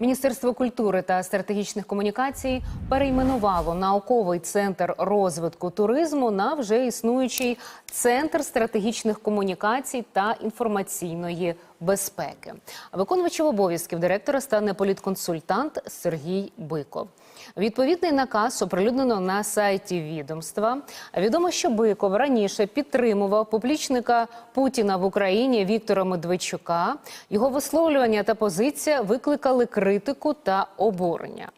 Міністерство культури та стратегічних комунікацій перейменувало науковий центр розвитку туризму на вже існуючий центр стратегічних комунікацій та інформаційної безпеки. Виконувачем обов'язків директора стане політконсультант Сергій Биков. Відповідний наказ оприлюднено на сайті відомства. Відомо, що Биков раніше підтримував публічника Путіна в Україні Віктора Медведчука. Його висловлювання та позиція викликали критику та обурення.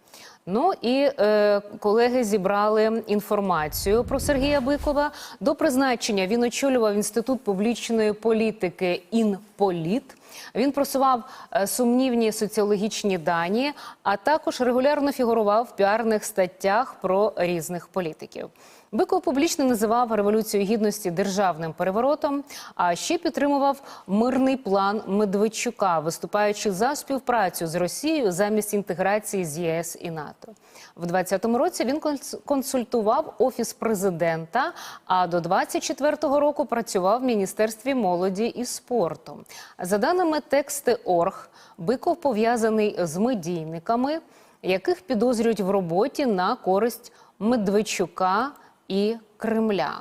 Ну і е, колеги зібрали інформацію про Сергія Бикова. До призначення він очолював інститут публічної політики «Інполіт». Він просував е, сумнівні соціологічні дані, а також регулярно фігурував в піарних статтях про різних політиків. Биков публічно називав революцію гідності державним переворотом, а ще підтримував мирний план Медведчука, виступаючи за співпрацю з Росією замість інтеграції з ЄС і НАТО. В 2020 році він конс- консультував офіс президента. А до 24-го року працював в міністерстві молоді і спорту. За даними тексти Орг, Биков пов'язаний з медійниками, яких підозрюють в роботі на користь Медведчука і Кремля.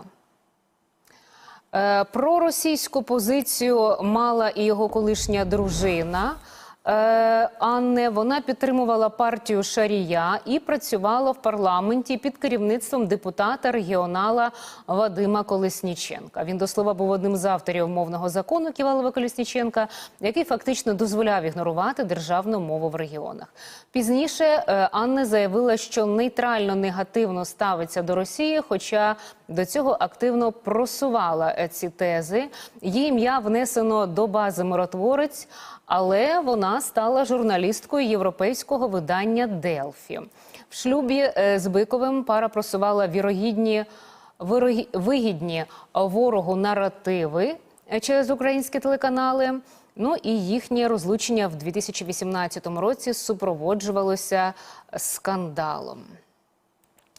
Е, Про російську позицію мала і його колишня дружина. Е, Анне вона підтримувала партію Шарія і працювала в парламенті під керівництвом депутата регіонала Вадима Колесніченка. Він до слова був одним з авторів мовного закону Ківалова Колесніченка, який фактично дозволяв ігнорувати державну мову в регіонах. Пізніше е, Анна заявила, що нейтрально негативно ставиться до Росії, хоча до цього активно просувала ці тези. Її ім'я внесено до бази миротворець, але вона стала журналісткою європейського видання Делфі. В шлюбі е, з Биковим пара просувала вірогідні вигідні ворогу наративи е, через українські телеканали. Ну і їхнє розлучення в 2018 році супроводжувалося скандалом.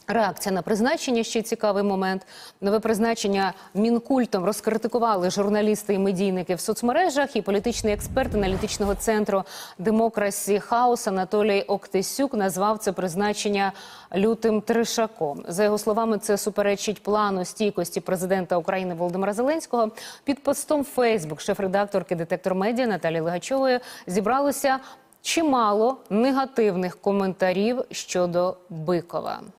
Реакція на призначення ще цікавий момент. Нове призначення мінкультом розкритикували журналісти і медійники в соцмережах. І політичний експерт аналітичного центру демокрасі Хаус Анатолій Октисюк назвав це призначення лютим тришаком. За його словами, це суперечить плану стійкості президента України Володимира Зеленського. Під постом Фейсбук шеф-редакторки детектор медіа Наталі Легачової зібралося чимало негативних коментарів щодо Бикова.